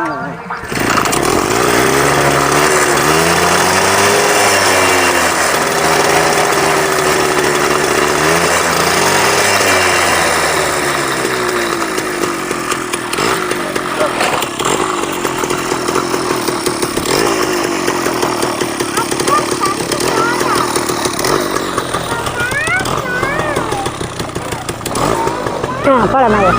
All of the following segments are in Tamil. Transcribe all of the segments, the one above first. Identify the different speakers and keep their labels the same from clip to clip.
Speaker 1: ஆ போகலாம் மேலே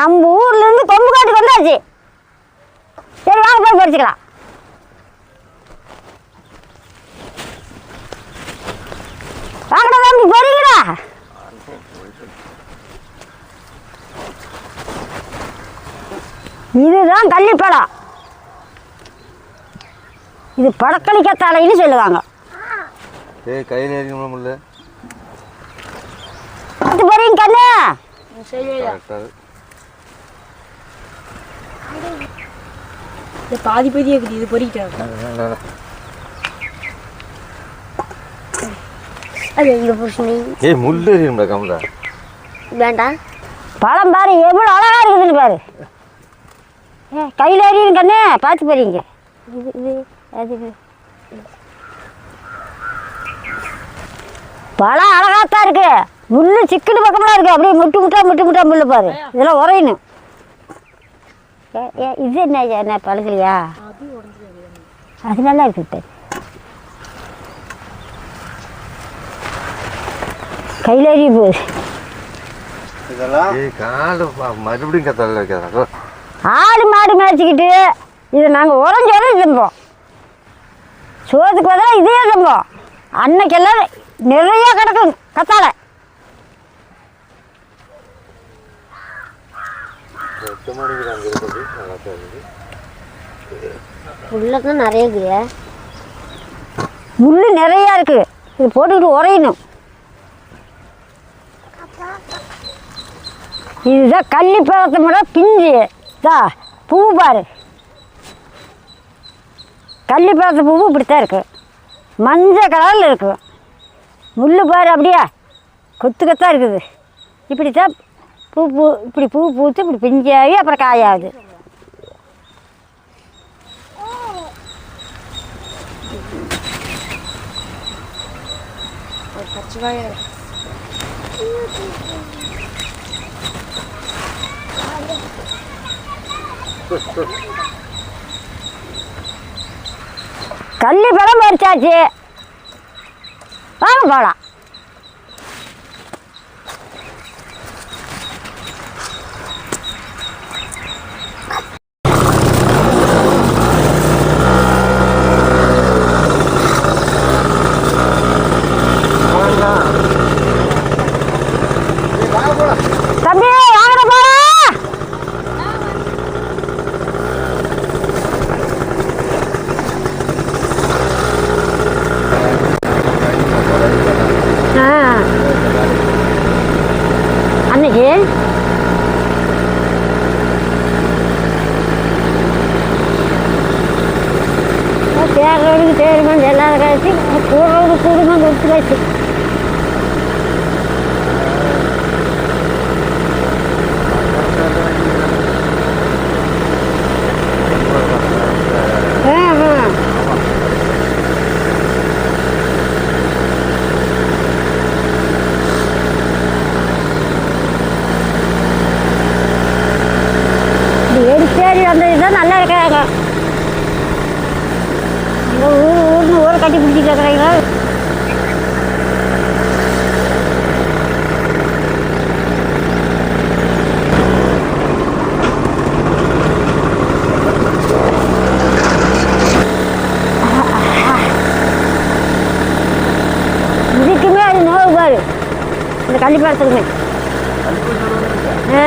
Speaker 1: நம்ம ஊர்ல இருந்து கொம்பு காட்டுக்கு வந்தாச்சு. சரி வாங்க போய் பறிச்சுக்கலாம். வாங்கடா தம்பி பறிங்கடா. இதுதான் கள்ளிப்பழம். இது படக்களிக்கத்தாழைன்னு சொல்லுவாங்க.
Speaker 2: ஏய் கையில் எரிக்க முடியல.
Speaker 1: போறீங்க கண்ணு.
Speaker 3: இந்த பாதி பாதி இருக்குது இது பொறிக்கிட்டாங்க
Speaker 1: அது இங்கே புருஷனி?
Speaker 2: ஏய் முள் எரியும்டா கமலா.
Speaker 1: வேண்டாம் பழம் பாரு எவ்வளோ அழகா இருக்குதுன்னு பாரு. ஏ கையில் எறியும் கண்ணு பார்த்து போறீங்க. இது இது அது. பழம் அழகாத்தான் இருக்கு. முள்ளு சிக்கனு பக்கமெல்லாம் இருக்கு. அப்படியே முட்டு முட்டா முட்டு முட்டா முள்ளு பாரு. இதெல்லாம் உரையணும். இது என்ன என்ன பழுக்கலையா அது நல்லா இருக்கு பாரு. கையில் எறிய போகுது
Speaker 2: மறுபடியும் கத்தால
Speaker 1: ஆடு மாடு மேய்ச்சிக்கிட்டு இது நாங்கள் உறைஞ்சி உறைஞ்சி திம்போம் சோத்துக்கு பதிலாக இதே திம்போம் அன்னைக்கெல்லாம் நிறைய கிடக்கும் கத்தாழை
Speaker 2: எட்டு அங்கே இருக்குது நல்லா தான் இருக்குது
Speaker 1: உள்ளதான் நிறைய இருக்குது முள் நிறையா இருக்குது இது போட்டுக்கிட்டு உரையணும். இதுதான் கள்ளி பழத்தை மட்டும் பிஞ்சு. தா பூ பாரு. கள்ளி பழத்து பூவு இப்படித்தான் இருக்கு. மஞ்சள் கலரில் இருக்கும் முள் பாரு அப்படியா. கொத்து கொத்தாக இருக்குது. இப்படி தான் பூ பூ இப்படி பூ பூத்து இப்படி பிஞ்சாகி அப்புறம் காயாகுது கள்ளி பழம் பறிச்சாச்சு. வாங்க போகலாம் தம்பி வாங்கட போலாம் ஆ அன்னைக்கு தேர்றவனுக்கு தேர்மன் எல்லாரும் கழிச்சு கூடுறவங்க கூடுமா கொடுத்து வச்சு ஆ ஆ இப்படி ஏரிச்சேரி வந்தது தான் நல்லா இருக்காங்க இந்த ஊர் ஊர்னு ஊரை கட்டி பிடிச்சிட்டு இருக்கிறீங்களா இதுக்குமே அது நோவு பாரு இந்த கள்ளிப்பாறை ஆ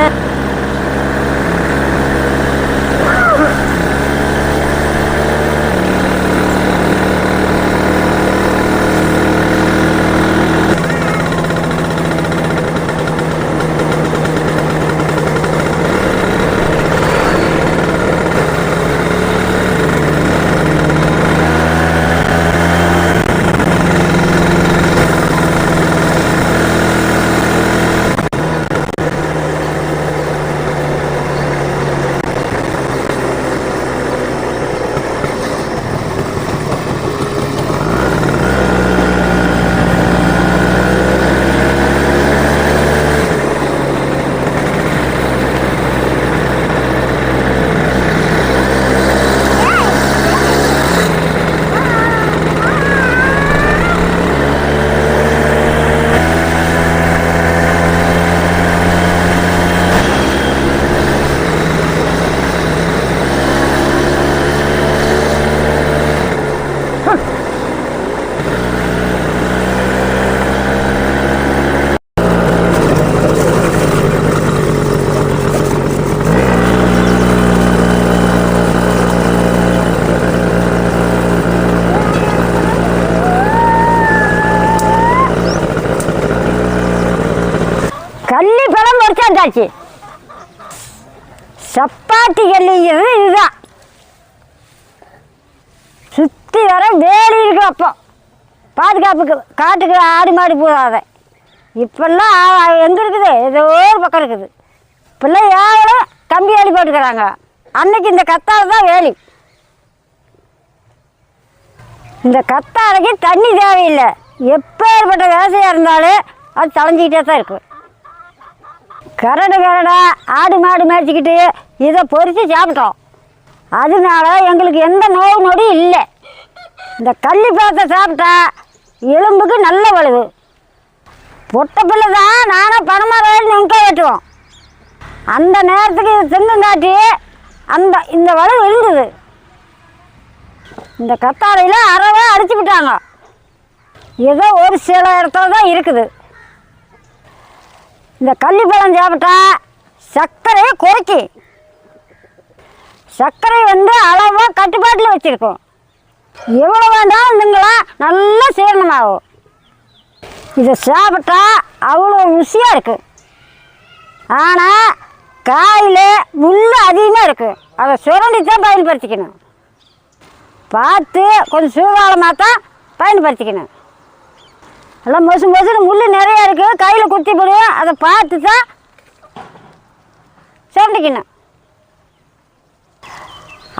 Speaker 1: கள்ளி சப்பாத்தி. கல்லிங்கிறது இதுதான். சுற்றி வர வேலி இருக்கும் அப்போ. பாதுகாப்புக்கு காட்டுக்கு ஆடு மாடு போகாத. இப்பெல்லாம் எங்கே இருக்குது? ஏதோ ஒரு பக்கம் இருக்குது. இப்பெல்லாம் ஏழை கம்பி வேலி போட்டுக்கிறாங்க. அன்னைக்கு இந்த கத்தாழை தான் வேலி. இந்த கத்தாழைக்கு தண்ணி தேவையில்லை. எப்பேற்பட்ட விவசாயம் இருந்தாலும் அது தலைஞ்சிக்கிட்டே தான் இருக்கும். கரடு கரடா ஆடு மாடு மேய்ச்சிக்கிட்டு இதை பொறித்து சாப்பிட்டோம். அதனால எங்களுக்கு எந்த நோவு நொடி இல்லை. இந்த கள்ளி பாத்தை சாப்பிட்டா எலும்புக்கு நல்ல வலுவு. பொட்டை பிள்ளை தான் நானும் பணமரம் நுங்க வெட்டுவோம். அந்த நேரத்துக்கு இது திங்கங்காட்டி அந்த இந்த வலு இருந்தது. இந்த கத்தாழையில் அறவே அடிச்சு விட்டாங்க. ஏதோ ஒரு சில இடத்துல தான் இருக்குது. இந்த கள்ளிப்பழம் சாப்பிட்டா சர்க்கரையை குறைக்கி சர்க்கரை வந்து அளவாக கட்டுப்பாட்டில் வச்சுருக்கோம். எவ்வளோ வேண்டாம் நீங்களா நல்லா சீரணமாகும் இதை சாப்பிட்டா அவ்வளோ ருசியாக இருக்குது ஆனால் காயில் முள் அதிகமாக இருக்குது அதை சுரண்டி தான் பயன்படுத்திக்கணும். பார்த்து கொஞ்சம் சூதாளமாக தான் பயன்படுத்திக்கணும். எல்லாம் மொசு மொசுன்னு முள் நிறையா இருக்குது கையில் குத்தி போடுவோம் அதை பார்த்து தான் சேர்ந்துக்கணும்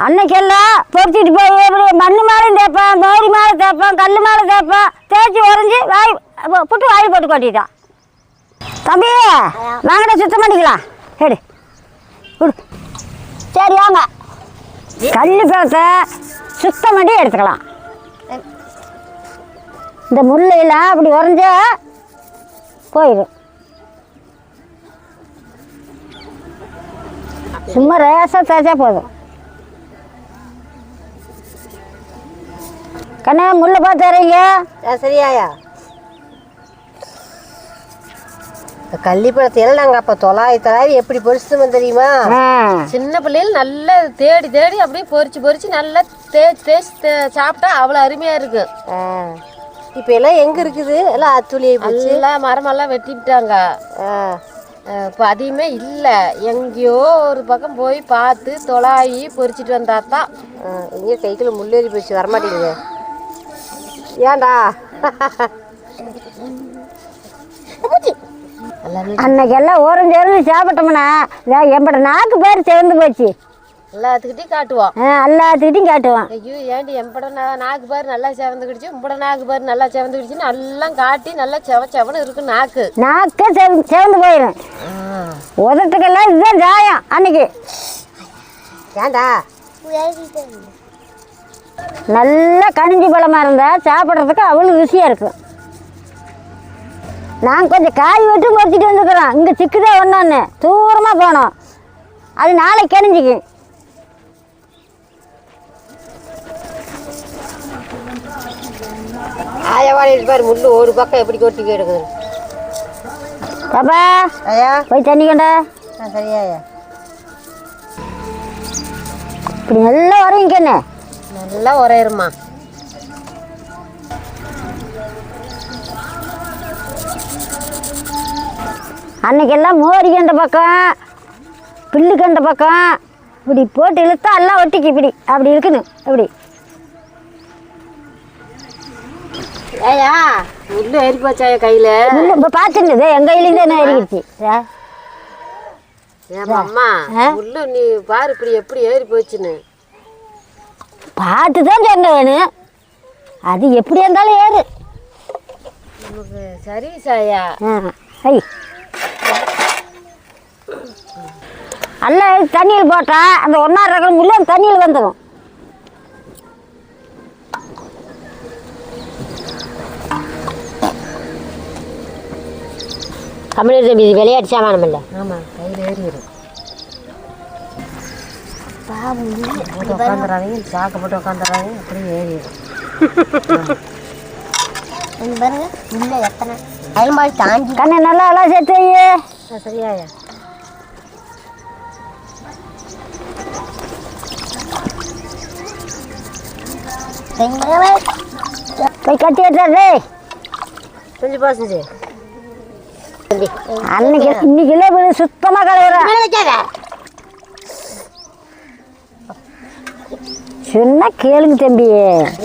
Speaker 1: அன்னைக்கெல்லாம் பொறிச்சிட்டு போய் எப்படி மண் மேலே தேய்ப்பேன் மோரி மேலே தேய்ப்பேன் கல் மேலே தேய்ப்பேன். தேய்ச்சி உறைஞ்சி வாய் புட்டு வாய் போட்டு கொட்டிட்டான். தம்பி வாங்கடா சுத்தம் பண்ணிக்கலாம். சரி விடு சரி வாங்க. கல் பேச சுத்தம் பண்ணி எடுத்துக்கலாம். இந்த முள்ளையெல்லாம் அப்படி உறைஞ்சா போயிடும் சும்மா ரேசாக தேய்ச்சா போதும். கண்ணா முள்ளை பார்த்து
Speaker 3: சரியாயா? இந்த கள்ளிப்பழத்தையெல்லாம் நாங்கள் அப்போ தொலாய் தொலாய் எப்படி பொரிச்சுமோ தெரியுமா? சின்ன பிள்ளைகள் நல்லா தேடி தேடி அப்படியே பொரிச்சு பொரிச்சு நல்லா தேய்ச்சி தேய்ச்சி சாப்பிட்டா அவ்வளோ அருமையாக இருக்கு. இப்போ எல்லாம் எங்கே இருக்குது? எல்லாம் அத்துளியை எல்லாம் மரமெல்லாம் வெட்டிவிட்டாங்க. இப்போ அதிகமே இல்லை. எங்கேயோ ஒரு பக்கம் போய் பார்த்து தொலாயி பொரிச்சிட்டு வந்தா தான் எங்கேயோ கைக்குள்ள முள்ளேறி போச்சு. வரமாட்டேங்குது. ஏன்டா?
Speaker 1: அன்னைக்கெல்லாம் ஓரஞ்சு இருந்து சாப்பிட்டோம்னா எம்பட நாக்கு பேர் சேர்ந்து போச்சு.
Speaker 3: எல்லாத்துக்கிட்டையும் காட்டுவோம்
Speaker 1: எல்லாத்துக்கிட்டையும் காட்டுவான்.
Speaker 3: ஐயோ ஏண்டி எம்பட நா- நாக்கு பாரு நல்லா செவந்துக்கிடுச்சு உம்பட நாக்கு பாரு நல்லா செவந்துக்கிடுச்சுன்னு எல்லாம் காட்டி நல்லா செவ செவன்னு இருக்கு நாக்கு.
Speaker 1: நாக்கே செவ- செவந்து போயிடும் உதட்டுக்கெல்லாம் இதுதான் ஜாயம் அன்னைக்கு.
Speaker 3: ஏன்டா
Speaker 1: நல்ல கனிஞ்சி பழமா இருந்தா சாப்பிட்றதுக்கு அவ்வளோ ருசியாக இருக்கும் நான் கொஞ்சம் காய் வெட்டி பறிச்சிட்டு வந்துக்கிறோம் இங்கே சிக்குதே ஒன்று தூரமாக போனோம் அது நாளைக்கு கனிஞ்சிக்கும்.
Speaker 3: ஆயவாடி பாரு முள்ளு ஒரு பக்கம் எப்படி கொட்டி கிடக்குது
Speaker 1: பாப்பா
Speaker 3: ஐயா?
Speaker 1: போய் தண்ணி கண்டா
Speaker 3: சரியாயா
Speaker 1: இப்படி நல்லா வரைங்கண்ணே
Speaker 3: நல்லா உரையிருமா
Speaker 1: அன்னைக்கெல்லாம் மோரி கண்ட பக்கம் பில்லு கண்ட பக்கம் இப்படி போட்டு இழுத்தா எல்லாம் ஒட்டிக்கு இப்படி. அப்படி இருக்கணும் அப்படி
Speaker 3: ஏயா முள்ளு ஏறி போச்சாயா கையில?
Speaker 1: முள்ளு இப்போ பார்த்துருந்தது எங்கள் கையிலேருந்து என்ன ஏறிக்கிச்சு? ஆ?
Speaker 3: ஏமா அம்மா முள்ளு நீ பாரு இப்படி எப்படி ஏறி போச்சுன்னு.
Speaker 1: பார்த்து தான் சொன்ன வேணும் அது எப்படி இருந்தாலும் ஏறு.
Speaker 3: நமக்கு சரி சாயா
Speaker 1: ஐ எடுத்து தண்ணியில் போட்டா அந்த ஒன்றா ரகம் முள்ளு தண்ணியில் வந்துடும்
Speaker 3: தமிழர் தம்பி இது விளையாட்டு சாமானம் இல்லை. ஆமாம் கையில் ஏறிடும். போட்டு உட்காந்துறாங்க சாக்கு போட்டு உட்காந்துறாங்க அப்படியே ஏறிடும். பாருங்க இல்லை எத்தனை? அயல்பாடி தாங்கி
Speaker 1: கண்ணை நல்லா எல்லாம் சேர்த்து வை.
Speaker 3: சரியாயா?
Speaker 1: போய் கட்டி எடுத்தாரு
Speaker 3: செஞ்சு பா செஞ்சு.
Speaker 1: அன்னைக்கு இன்னைக்குள்ள வீடு சுத்தமாக கழுவுறேன் சொன்னா கேளுங்க தம்பி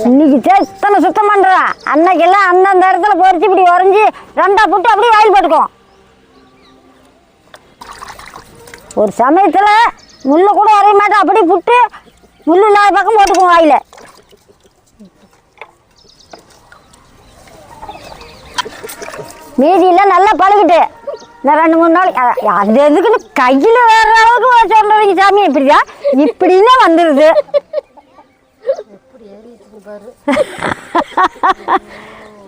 Speaker 1: இன்னைக்கு தான் இத்தனை சுத்தம் பண்ணுறான் அன்னைக்கெல்லாம் அந்தந்த இடத்துல பொறிச்சு இப்படி உறைஞ்சி ரெண்டா புட்டு அப்படியே வாயில் போட்டுக்குவோம் ஒரு சமயத்தில் முள்ளு கூட வரைய மாட்டோம் அப்படியே புட்டு முள்ளு இல்லாத பக்கம் போட்டுக்குவோம் வாயில் மீதியெல்லாம் நல்லா பழகிட்டு. நான் ரெண்டு மூணு அ- அது எதுக்குன்னு கையில் வேற அளவுக்கு சொல்றீங்க சாமி இப்படியா? இப்படின்னா வந்துடுது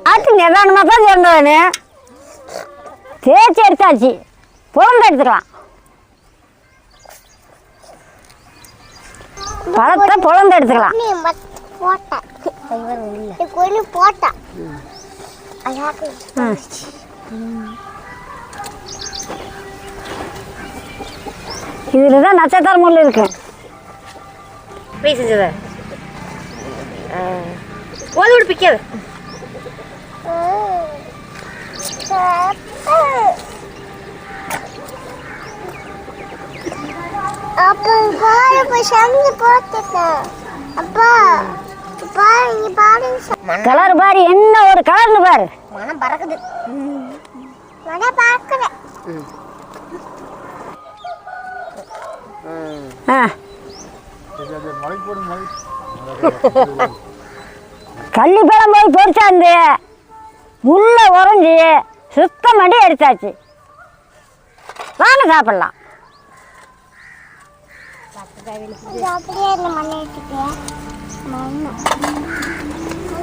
Speaker 1: அது நிதானமாக தான் சொன்னவனு தேய்ச்சி எடுத்தாச்சு. புலந்து எடுத்துக்கலாம் பழத்தை புலந்து எடுத்துக்கலாம். இதில் தான் நட்சத்திர முள் இருக்கு.
Speaker 3: போய் செஞ்சத. போது விடு பிக்காது.
Speaker 4: அப்பா
Speaker 1: கலர் பாரு என்ன ஒரு கலர்னு பாரு.
Speaker 4: மனம் பறக்குது.
Speaker 1: கள்ளிப்பழம் போய் பொறிச்சாந்து முள்ள உறைஞ்சி சுத்தம் பண்ணி எடுத்தாச்சு வாங்க சாப்பிடலாம்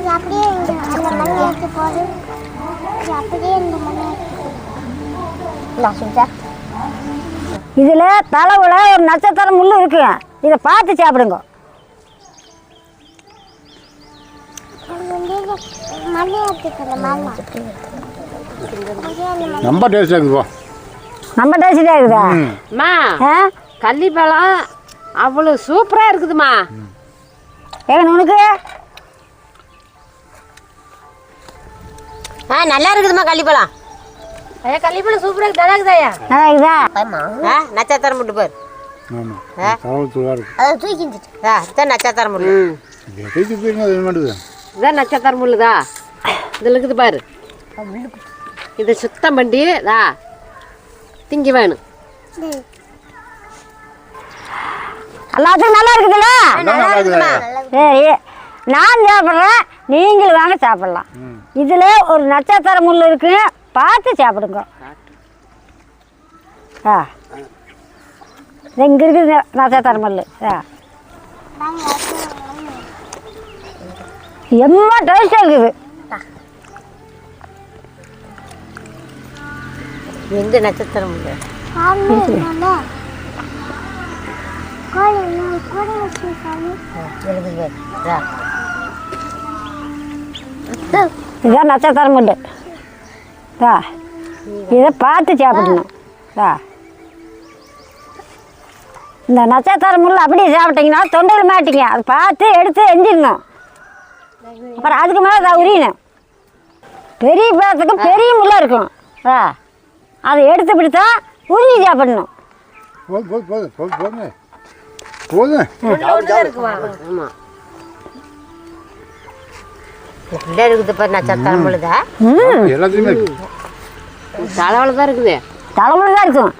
Speaker 4: அப்படியே இந்த மண்ணை எடுத்து போடு அப்படியே இந்த மண்ணை எடுத்து
Speaker 1: இதில் தலைவில் ஒரு நட்சத்திரம் முள் இருக்கு. இதை பார்த்து சாப்பிடுங்க.
Speaker 5: ரொம்ப டேஸ்டாக இருக்குப்பா
Speaker 1: நம்ம டேஸ்டாக இருக்குதா?
Speaker 3: அம்மா
Speaker 1: ஆ?
Speaker 3: கள்ளிப்பழம் அவ்வளோ சூப்பராக இருக்குதுமா.
Speaker 1: ஏங்க உனக்கு?
Speaker 3: ஆ நல்லா இருக்குதுமா கள்ளிப்பழம். ஐயா கள்ளிப்பழம் சூப்பராக இருக்குது இருக்குதாயா
Speaker 1: நல்லா இருக்குதா?
Speaker 3: ஆ நட்சத்திரம் முட்டு பாரு.
Speaker 5: தகவல் தூளாக இருக்கு.
Speaker 4: அதை தூக்கிட்டு
Speaker 3: ஆ இதான் நட்சத்திரம் முள்ளு
Speaker 5: எதைக்கு போயிருங்க அது மாட்டுது
Speaker 3: இதான் நட்சத்திரம் முள்ளுதா இதில் இருக்குது பாரு. இதை சுத்தம் பண்ணி தா திங்கி வேணும்.
Speaker 1: எல்லாத்துக்கும் நல்லா இருக்குதுல்ல?
Speaker 5: நல்லா இருக்குதா?
Speaker 1: சரி நான் சாப்பிட்றேன் நீங்களும் வாங்க சாப்பிடலாம். இதில் ஒரு நட்சத்திர முள் இருக்கு. பார்த்து சாப்பிடுங்க. ஆ. இங்கே இருக்குது நட்சத்திர முள் ஆ. எம்மா டேஸ்டாக இருக்குது.
Speaker 3: எந்த நட்சத்திரம் முள்ளு
Speaker 4: சாமி இல்லைல்ல?
Speaker 3: தா.
Speaker 1: இதை பார்த்து சாப்பிடணும். ஆ இந்த நட்சத்திர முள் அப்படியே சாப்பிட்டீங்கன்னா தொண்டையில் மாட்டிங்க அதை பார்த்து எடுத்து எஞ்சிடணும். அப்புறம் அதுக்கு மேலே அதை உரியணும். பெரிய பழத்துக்கு பெரிய முள்ளாக இருக்கும். ஆ அதை எடுத்து பிடித்தா உருவி சாப்பிடணும்.
Speaker 5: போதும் போதும் போதும் போதும் போதும்
Speaker 3: இப்படியே இருக்குது பாரு நட்சத்திரம்
Speaker 1: ம்.
Speaker 5: எல்லாத்துலேயுமே
Speaker 3: தலைவல தான் இருக்குது.
Speaker 1: தலைமுறை தான் இருக்கும்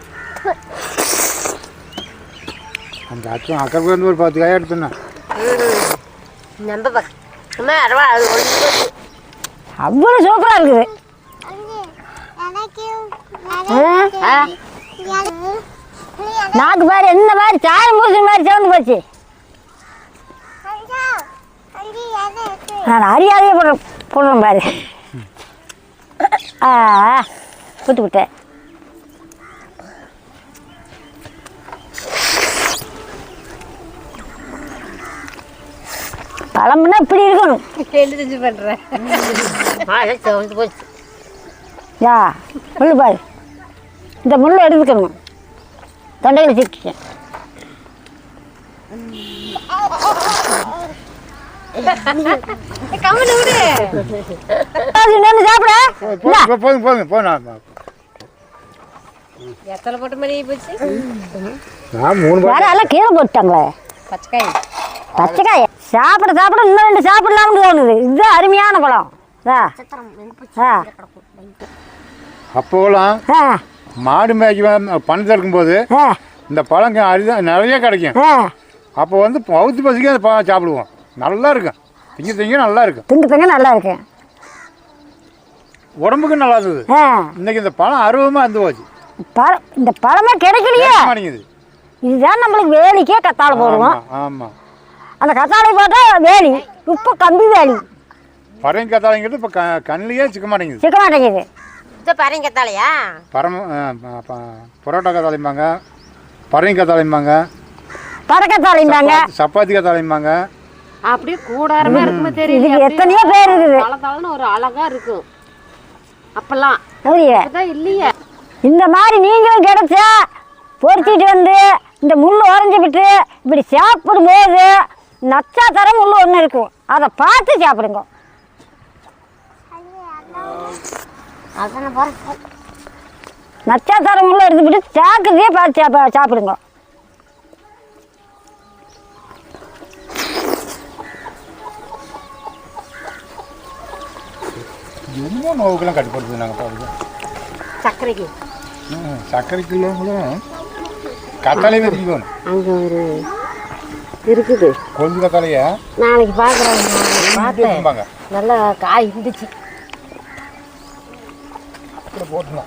Speaker 5: அந்த அக்கம் அக்கா இருந்து ஒரு பத்து காய் எடுத்துனேன்
Speaker 3: நம்ப பக்கம் அரவா அது
Speaker 1: அவ்வளோ சூப்பராக இருக்குது. நாக்கு பாரு என்ன மாதிரி சாயம் பூசி மாதிரி சிவந்து போச்சு. நான் அறியாதையே போடுற போடுறேன் பாரு. ஆ விட்டு விட்டேன் பழம்னா இப்படி இருக்கணும்.
Speaker 3: எழுதி பண்ணுறேன்
Speaker 1: யா முள்ளு பாரு. இந்த முள்ளை எடுத்துக்கணும். தொண்டையில் சிக்கிச்சேன்
Speaker 3: கம்மனு விடு.
Speaker 1: நின்று சாப்பிட.
Speaker 5: போதும் போதும்
Speaker 3: எத்தனை போட்டு போச்சு?
Speaker 5: நான் மூணு
Speaker 1: வேற எல்லாம் கீழே போட்டாங்களே
Speaker 3: பச்சைக்காய்.
Speaker 1: பச்சைக்காய். சாப்பிட சாப்பிட இன்னும் ரெண்டு சாப்பிடலாம்னு தோணுது. இதுதான் அருமையான பழம்.
Speaker 5: அப்போலாம் மாடு மேய்க்க பணத்தை இருக்கும்போது
Speaker 1: ஆ.
Speaker 5: இந்த பழம் அரிதான் நிறைய கிடைக்கும். அப்போ வந்து பௌத்து பசிக்கு அந்த பழம் சாப்பிடுவோம். நல்லா இருக்கும் திங்க திங்க நல்லா இருக்கும்
Speaker 1: திங்கு திங்க நல்லா இருக்கு
Speaker 5: உடம்புக்கு நல்லா இருந்தது இன்னைக்கு இந்த பழம் அருவமாக இருந்து போச்சு.
Speaker 1: பழம் இந்த பழமே கிடைக்கலையே.
Speaker 5: கிடைக்க மாட்டேங்குது
Speaker 1: இதுதான் நம்மளுக்கு வேலிக்கே கத்தாழை போடுவோம்.
Speaker 5: ஆமாம்
Speaker 1: அந்த கத்தாழை போட்டால் வேலி. இப்போ கம்பி வேலி.
Speaker 5: பறவைங்க கத்தாழைங்கிறது இப்போ க கண்ணிலேயே சிக்க மாட்டேங்குது
Speaker 1: சிக்க மாட்டேங்குது
Speaker 3: இந்த பரங்கத்தாலையா
Speaker 5: பரம அஹ், ப- ப- பரோட்டா கத்தாழைம்பாங்க பறவைங்க கத்தாழைம்பாங்க
Speaker 1: பறக்கத்தாழைம்பாங்க
Speaker 5: சப்பாத்தி கத்தாழைம்பாங்க.
Speaker 3: அப்படியே கூடாரமா இருக்குமே தெரியல
Speaker 1: எத்தனையோ பேர் இருக்குது.
Speaker 3: தளதளன்னு ஒரு அழகா இருக்கும். அப்பெல்லாம். இல்லையே.
Speaker 1: இந்த மாதிரி நீங்களும் கிடைச்சா பொறிச்சிட்டு வந்து இந்த முள் உறைஞ்சி விட்டு இப்படி சாப்பிடும்போது நச்சாத்தரம் முள் ஒன்று இருக்கும். அதை பார்த்து சாப்பிடுங்க.
Speaker 4: போகிறேன்
Speaker 1: நச்சாத்தரம் முள் எடுத்துக்கிட்டு சாக்கிறதே பார்த்து சாப்ப சாப்பிடுங்க.
Speaker 5: என்னமோ நோவுக்கெல்லாம் கட்டுப்படுது நாங்கள் பாருங்க
Speaker 3: சர்க்கரைக்கு.
Speaker 5: ம், சர்க்கரைக்குள்ளவங்களும் கத்தாழையே வச்சுக்கணும்
Speaker 3: அங்கே ஒரு இருக்குது.
Speaker 5: கொழுந்து கத்தாழைய?
Speaker 3: நாளைக்கு பார்க்குறேன். பார்த்தேன் நல்லா காய் இருந்துச்சு
Speaker 5: போட்டுலாம்